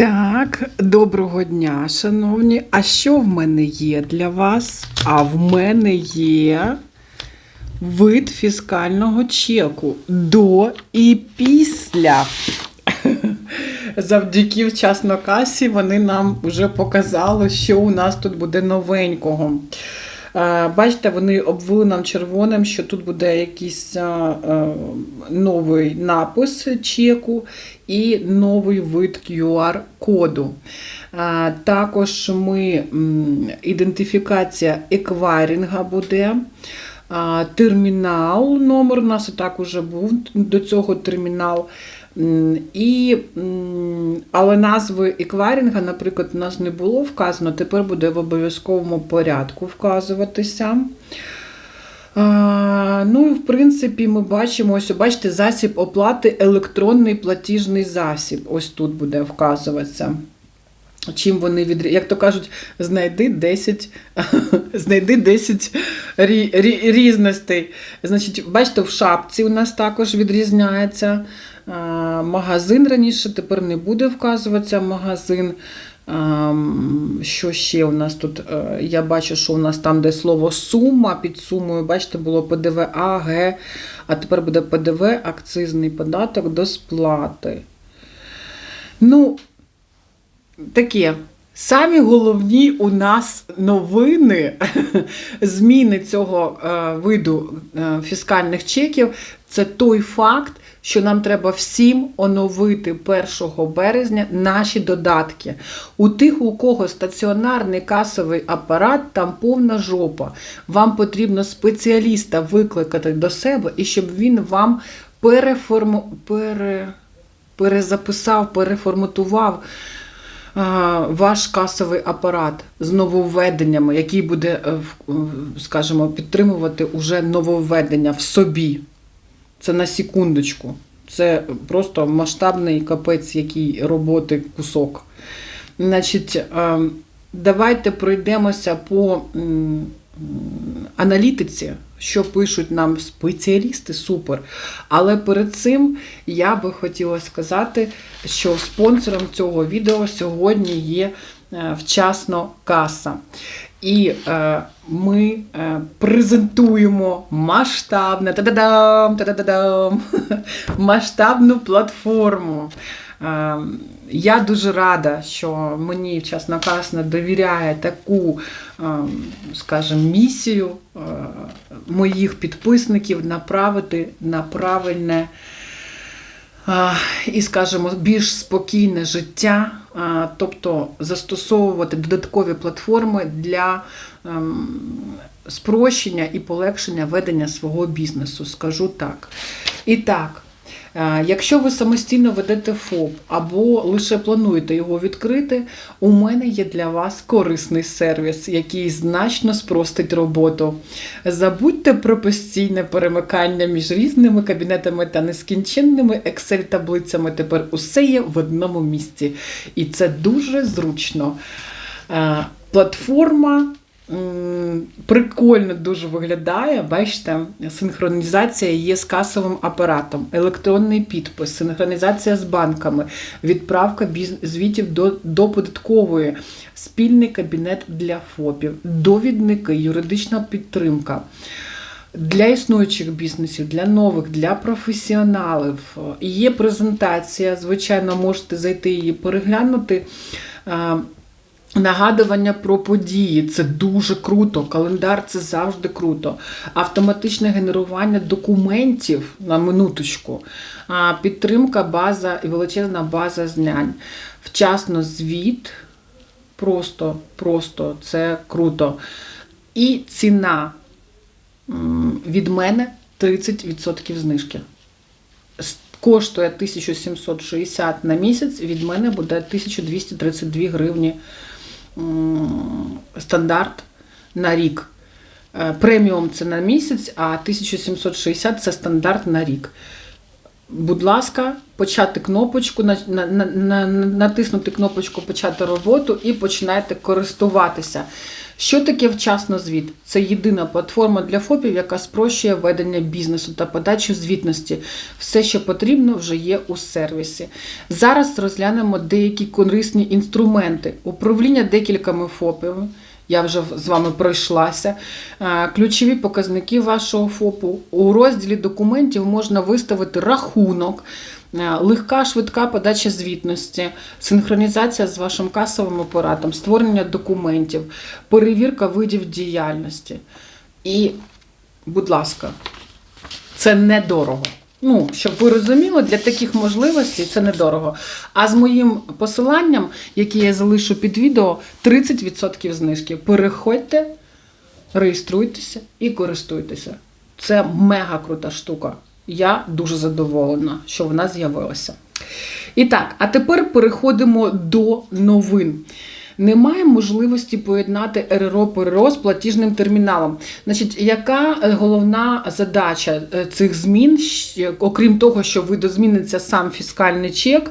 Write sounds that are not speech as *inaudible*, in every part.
Так, доброго дня, шановні. А що в мене є для вас? А в мене є вид фіскального чеку до і після. *laughs* Завдяки вчасно касі вони нам вже показали, що у нас тут буде новенького. Бачите, вони обвели нам червоним, що тут буде якийсь новий напис чеку і новий вид QR-коду. Також ми ідентифікація еквайрінга буде. Термінал, номер у нас і так уже був до цього термінал. І, але назви еквайрінга, наприклад, у нас не було вказано, тепер буде в обов'язковому порядку вказуватися. А, ну і в принципі ми бачимо, ось бачите, засіб оплати електронний платіжний засіб. Ось тут буде вказуватися. Чим вони відрі... Як то кажуть, знайди 10, *laughs* знайди 10 рі... рі... різностей. Значить, бачите, в шапці у нас також відрізняється. Магазин раніше тепер не буде вказуватися магазин. Що ще у нас тут? Е, Я бачу, що у нас там, де слово сума під сумою, бачите, було ПДВ А, Г, а тепер буде ПДВ, акцизний податок до сплати. Ну, таке. Самі головні у нас новини *laughs* зміни цього е, виду е, фіскальних чеків це той факт, що нам треба всім оновити 1 березня наші додатки. У тих, у кого стаціонарний касовий апарат, там повна жопа. Вам потрібно спеціаліста викликати до себе і щоб він вам переформу... пере... перезаписав, переформатував ваш касовий апарат з нововведеннями, який буде, е, в- скажімо, підтримувати уже нововведення в собі. Це на секундочку. Це просто масштабний капець, який роботи кусок. Значить, е, давайте пройдемося по аналітиці, що пишуть нам спеціалісти, супер. Але перед цим я би хотіла сказати, що спонсором цього відео сьогодні є е, вчасно каса. І е, ми е, презентуємо масштабне та-да-дам, та-да-да-дам, *laughs* масштабну платформу. Е, я дуже рада, що мені вчасно касна довіряє таку, е, скажімо, місію е, моїх підписників направити на правильне і, скажімо, більш спокійне життя, тобто застосовувати додаткові платформи для ем, спрощення і полегшення ведення свого бізнесу, скажу так. І так. Е, Якщо ви самостійно ведете ФОП або лише плануєте його відкрити, у мене є для вас корисний сервіс, який значно спростить роботу. Забудьте про постійне перемикання між різними кабінетами та нескінченними Excel-таблицями. Тепер усе є в одному місці. І це дуже зручно. Е, Платформа прикольно дуже виглядає. Бачите, синхронізація є з касовим апаратом, електронний підпис, синхронізація з банками, відправка звітів до, до податкової, спільний кабінет для ФОПів, довідники, юридична підтримка. Для існуючих бізнесів, для нових, для професіоналів. Є презентація, звичайно, можете зайти її переглянути. Нагадування про події це дуже круто. Календар це завжди круто. Автоматичне генерування документів на минуточку, підтримка, база і величезна база знань. Вчасно звіт. Просто, просто це круто. І ціна від мене 30% знижки. Коштує 1760 на місяць, від мене буде 1232 гривні стандарт на рік. Е, Преміум це на місяць, а 1760 це стандарт на рік. Будь ласка, почати кнопочку, на, на, на, на- натиснути кнопочку Почати роботу і починайте користуватися. Що таке вчасно звіт? Це єдина платформа для ФОПів, яка спрощує ведення бізнесу та подачу звітності. Все, що потрібно, вже є у сервісі. Зараз розглянемо деякі корисні інструменти. Управління декількома ФОПами. Я вже з вами пройшлася. Е, Ключові показники вашого ФОПу. У розділі документів можна виставити рахунок, е, легка швидка подача звітності, синхронізація з вашим касовим апаратом, створення документів, перевірка видів діяльності. І, будь ласка, це недорого. Ну, щоб ви розуміли, для таких можливостей це недорого. А з моїм посиланням, яке я залишу під відео, 30% знижки. Переходьте, реєструйтеся і користуйтеся. Це мега крута штука. Я дуже задоволена, що вона з'явилася. І так, а тепер переходимо до новин. Немає можливості поєднати РРО ПРО з платіжним терміналом. Значить, яка е, головна задача е, цих змін, окрім того, що видозміниться сам фіскальний чек,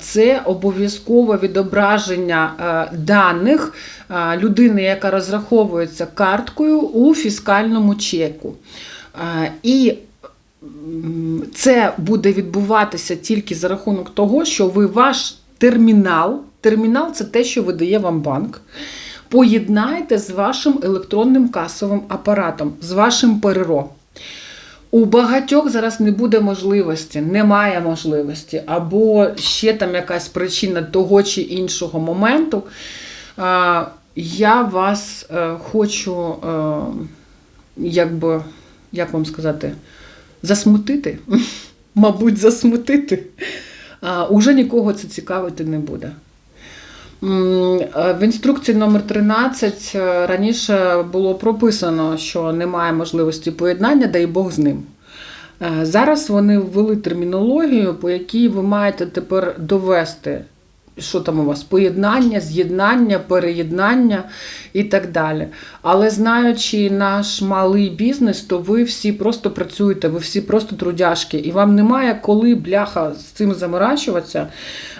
це обов'язкове відображення е, даних е, людини, яка розраховується карткою у фіскальному чеку. Е, І це буде відбуватися тільки за рахунок того, що ви ваш термінал, термінал це те, що видає вам банк, поєднаєте з вашим електронним касовим апаратом, з вашим ПРРО. У багатьох зараз не буде можливості, немає можливості, або ще там якась причина того чи іншого моменту. Я вас е, хочу, е, якби, як вам сказати, засмутити, *laughs* мабуть, засмутити. Уже нікого це цікавити не буде. Е, В інструкції номер 13 е, раніше було прописано, що немає можливості поєднання, дай Бог з ним. Е, Зараз вони ввели термінологію, по якій ви маєте тепер довести, що там у вас поєднання, з'єднання, переєднання і так далі. Але знаючи наш малий бізнес, то ви всі просто працюєте, ви всі просто трудяшки, і вам немає коли бляха з цим заморачуватися.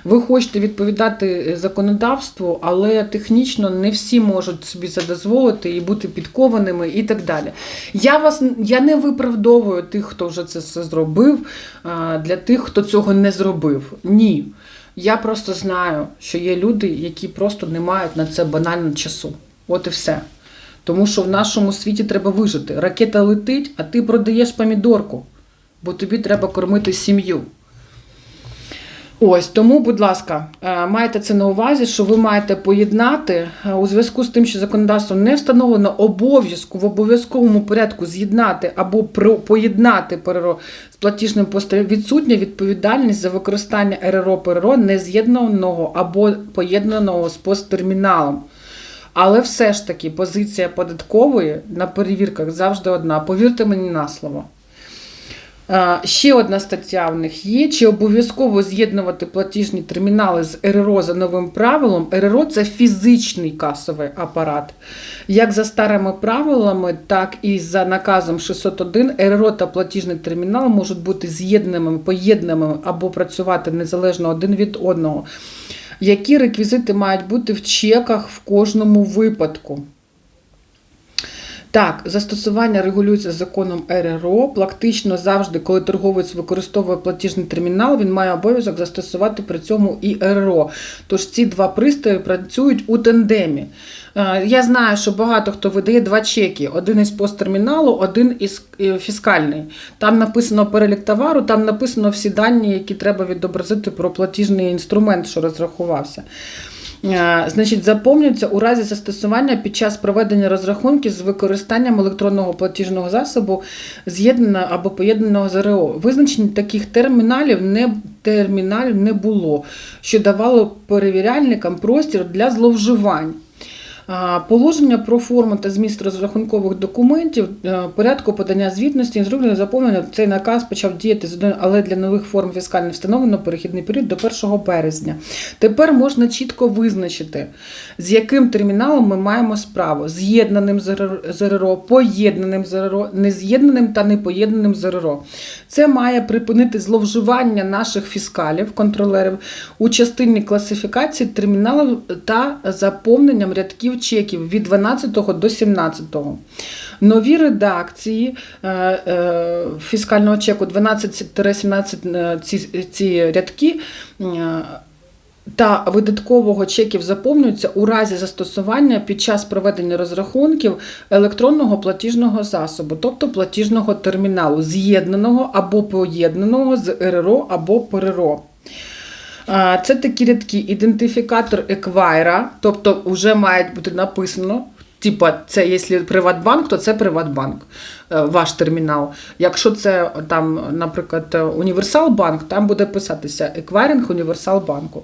Ви хочете відповідати законодавству, але технічно не всі можуть собі це дозволити і бути підкованими і так далі. Я вас я не виправдовую тих, хто вже це все зробив, для тих, хто цього не зробив. Ні. Я просто знаю, що є люди, які просто не мають на це банально часу. От і все. Тому що в нашому світі треба вижити. Ракета летить, а ти продаєш помідорку, бо тобі треба кормити сім'ю. Ось тому, будь ласка, е, майте це на увазі, що ви маєте поєднати е, у зв'язку з тим, що законодавство не встановлено обов'язку в обов'язковому порядку з'єднати або поєднати ПРРО з платіжним постою. Відсутня відповідальність за використання РРО ПРРО нез'єднаного або поєднаного з посттерміналом. Але все ж таки позиція податкової на перевірках завжди одна. Повірте мені на слово. Ще одна стаття в них є. Чи обов'язково з'єднувати платіжні термінали з РРО за новим правилом? РРО це фізичний касовий апарат. Як за старими правилами, так і за наказом 601 РРО та платіжний термінал можуть бути з'єднаними, поєднаними або працювати незалежно один від одного. Які реквізити мають бути в чеках в кожному випадку? Так, застосування регулюється законом РРО. Практично завжди, коли торговець використовує платіжний термінал, він має обов'язок застосувати при цьому і РРО. Тож ці два пристрої працюють у тандемі. Е, Я знаю, що багато хто видає два чеки: один із посттерміналу, один із е, фіскальний. Там написано перелік товару, там написано всі дані, які треба відобразити про платіжний інструмент, що розрахувався. Е, Значить, заповнюється у разі застосування під час проведення розрахунків з використанням електронного платіжного засобу, з'єднаного або поєднаного з РО. Визначення таких терміналів не, терміналів не було, що давало перевіряльникам простір для зловживань. Положення про форму та зміст розрахункових документів, е, порядку подання звітності, інструкції заповнення. Цей наказ почав діяти але для нових форм фіскально встановлено перехідний період до 1 березня. Тепер можна чітко визначити, з яким терміналом ми маємо справу: з'єднаним з РРО, поєднаним з РРО, нез'єднаним та непоєднаним з РРО. Це має припинити зловживання наших фіскалів, контролерів у частині класифікації терміналів та заповненням рядків чеків від 12 до 17. Нові редакції е, е, фіскального чеку 12-17 е, ці, ці рядки. та видаткового чеків заповнюються у разі застосування під час проведення розрахунків електронного платіжного засобу, тобто платіжного терміналу, з'єднаного або поєднаного з РРО або ПРРО. Це такі рядки ідентифікатор еквайра, тобто вже має бути написано. Типа, це якщо Приватбанк, то це Приватбанк, ваш термінал. Якщо це там, наприклад, Універсал Банк, там буде писатися еквайринг Універсал банку.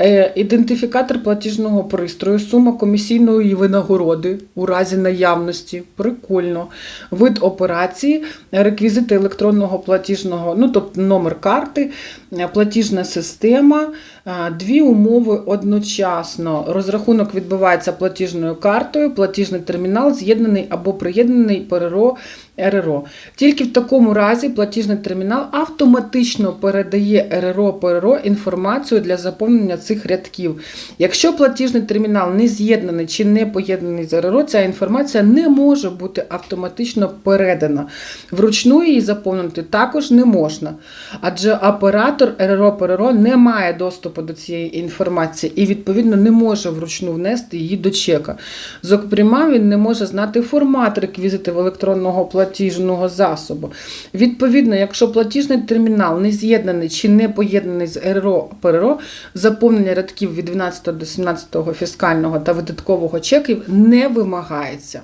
Е, Ідентифікатор платіжного пристрою, сума комісійної винагороди у разі наявності. Прикольно. Вид операції, реквізити електронного платіжного, ну тобто номер карти, е, платіжна система, е, дві умови одночасно. Розрахунок відбувається платіжною картою, платіжний термінал з'єднаний або приєднаний ПРРО РРО. Тільки в такому разі платіжний термінал автоматично передає РРО ПРРО інформацію для заповнення цих рядків. Якщо платіжний термінал не з'єднаний чи не поєднаний з РРО, ця інформація не може бути автоматично передана. Вручну її заповнити також не можна. Адже оператор РРО ПРРО не має доступу до цієї інформації і, відповідно, не може вручну внести її до чека. Зокрема, він не може знати формат реквізитів електронного платіжного засобу. Відповідно, якщо платіжний термінал не з'єднаний чи не поєднаний з РРО ПРРО, заповнення рядків від 12 до 17 фіскального та видаткового чеків не вимагається.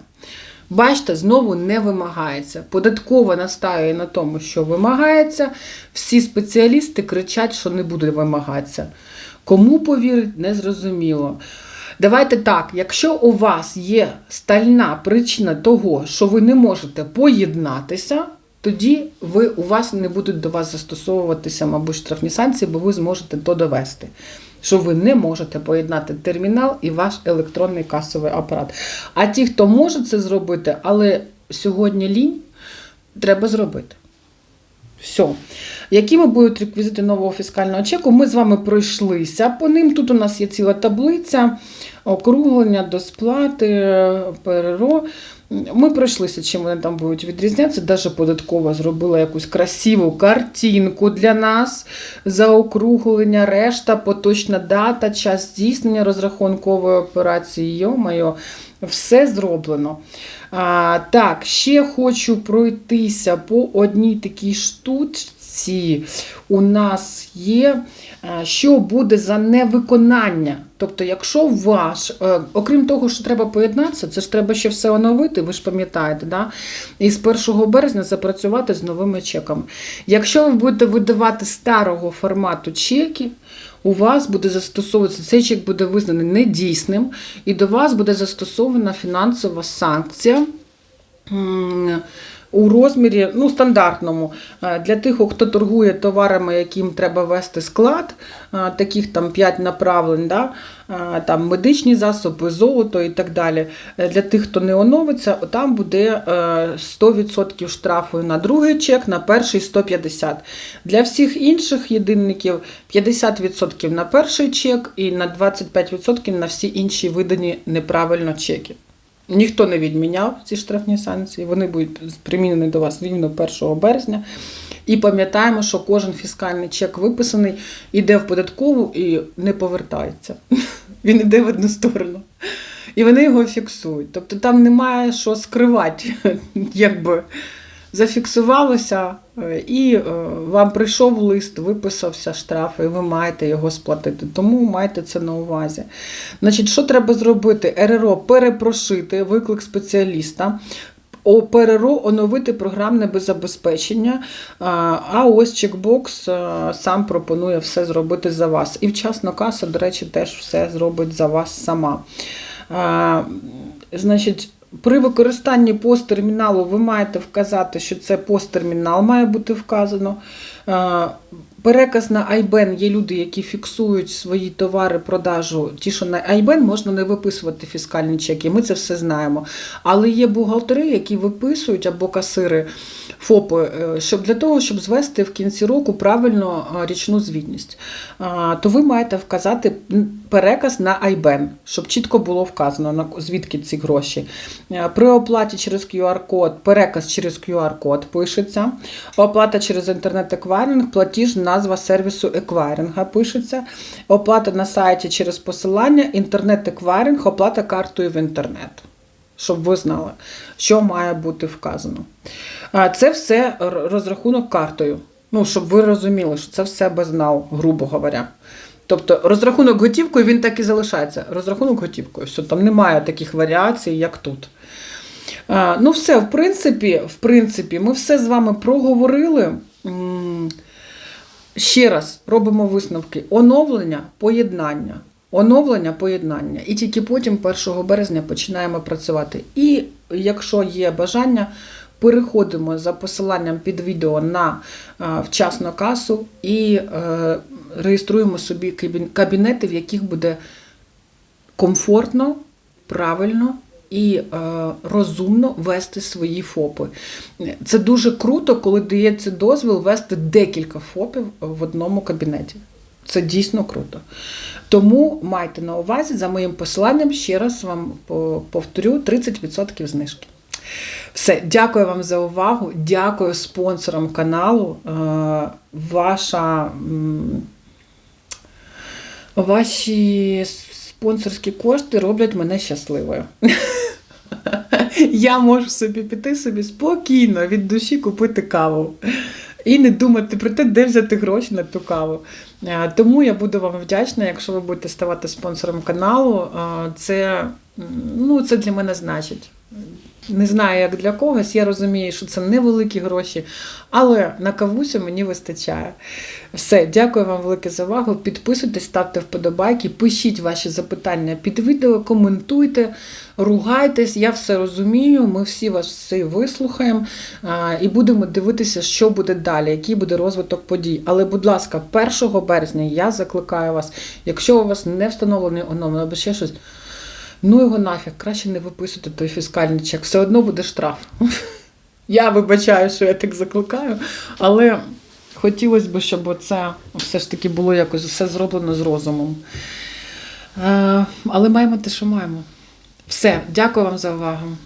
Бачите, знову не вимагається. Податкова настаює на тому, що вимагається. Всі спеціалісти кричать, що не буде вимагатися. Кому повірить, незрозуміло. Давайте так, якщо у вас є стальна причина того, що ви не можете поєднатися, тоді ви, у вас не будуть до вас застосовуватися, мабуть, штрафні санкції, бо ви зможете то довести. Що ви не можете поєднати термінал і ваш електронний касовий апарат. А ті, хто може це зробити, але сьогодні лінь, треба зробити. Все. Якими будуть реквізити нового фіскального чеку? Ми з вами пройшлися по ним. Тут у нас є ціла таблиця, округлення до сплати, ПРРО. Ми пройшлися, чим вони там будуть відрізнятися. Даже податкова зробила якусь красиву картинку для нас. Заокруглення, решта, поточна дата, час здійснення розрахункової операції. Йо-моє, все зроблено. А, так, ще хочу пройтися по одній такій штучці. У нас є, що буде за невиконання. Тобто, якщо ваш, е, окрім того, що треба поєднатися, це ж треба ще все оновити, ви ж пам'ятаєте, да? і з 1 березня запрацювати з новими чеками. Якщо ви будете видавати старого формату чеки, у вас буде застосовуватися, цей чек буде визнаний недійсним, і до вас буде застосована фінансова санкція. У розмірі ну, стандартному Е, для тих, хто торгує товарами, яким треба вести склад, е, таких там 5 направлень, да? е, там медичні засоби, золото і так далі. Для тих, хто не оновиться, там буде е, 100% штрафу на другий чек, на перший 150. Для всіх інших єдинників 50% на перший чек і на 25% на всі інші видані неправильно чеки. Ніхто не відміняв ці штрафні санкції, вони будуть примінені до вас рівно 1 березня. І пам'ятаємо, що кожен фіскальний чек виписаний, іде в податкову і не повертається. *laughs* Він іде в одну сторону. І вони його фіксують. Тобто там немає що скривати. *laughs* Якби зафіксувалося, і е, вам прийшов лист, виписався штраф, і ви маєте його сплатити. Тому майте це на увазі. Значить, що треба зробити? РРО перепрошити, виклик спеціаліста. О ПРРО оновити програмне забезпечення, а а ось чекбокс сам пропонує все зробити за вас. І вчасно каса, до речі, теж все зробить за вас сама. Значить, при використанні посттерміналу ви маєте вказати, що це посттермінал має бути вказано. Переказ на IBAN є люди, які фіксують свої товари, продажу. Ті, що на IBAN можна не виписувати фіскальні чеки. Ми це все знаємо. Але є бухгалтери, які виписують або касири ФОПи, е, щоб для того, щоб звести в кінці року правильно е, річну звітність. То ви маєте вказати переказ на IBAN, щоб чітко було вказано, на звідки ці гроші. Е, При оплаті через QR-код, переказ через QR-код пишеться. Оплата через інтернет-еквайринг, платіж, назва сервісу еквайринга пишеться. Оплата на сайті через посилання, інтернет-еквайринг, оплата картою в інтернет. Щоб ви знали, що має бути вказано. Це все розрахунок картою. Ну, щоб ви розуміли, що це все безнал, грубо говоря. Тобто розрахунок готівкою він так і залишається. Розрахунок готівкою. Все, там немає таких варіацій, як тут. Ну, все, в принципі, в принципі, ми все з вами проговорили. Ще раз робимо висновки: оновлення, поєднання. Оновлення, поєднання. І тільки потім, 1 березня, починаємо працювати. І якщо є бажання, переходимо за посиланням під відео на е, вчасну касу і е, реєструємо собі кабінети, в яких буде комфортно, правильно і е, розумно вести свої ФОПи. Це дуже круто, коли дається дозвіл вести декілька ФОПів в одному кабінеті. Це дійсно круто. Тому майте на увазі за моїм посиланням, ще раз вам по- повторю 30% знижки. Все, дякую вам за увагу. Дякую спонсорам каналу. Е, Ваша, ваші спонсорські кошти роблять мене щасливою. Я можу собі піти собі спокійно від душі купити каву. І не думати про те, де взяти гроші на ту каву. Е, Тому я буду вам вдячна, якщо ви будете ставати спонсором каналу. Е, Це, ну, це для мене значить. Не знаю, як для когось. Я розумію, що це невеликі гроші, але на кавусю мені вистачає. Все, дякую вам велике за увагу. Підписуйтесь, ставте вподобайки, пишіть ваші запитання під відео, коментуйте, ругайтесь. Я все розумію. Ми всі вас всі вислухаємо і будемо дивитися, що буде далі, який буде розвиток подій. Але, будь ласка, 1 березня я закликаю вас, якщо у вас не встановлений оновлено або ще щось. Ну його нафіг, краще не виписувати той фіскальний чек. Все одно буде штраф. *laughs* Я вибачаю, що я так закликаю, але хотілося б, щоб це все ж таки було якось все зроблено з розумом. Е, Але маємо те, що маємо. Все, дякую вам за увагу.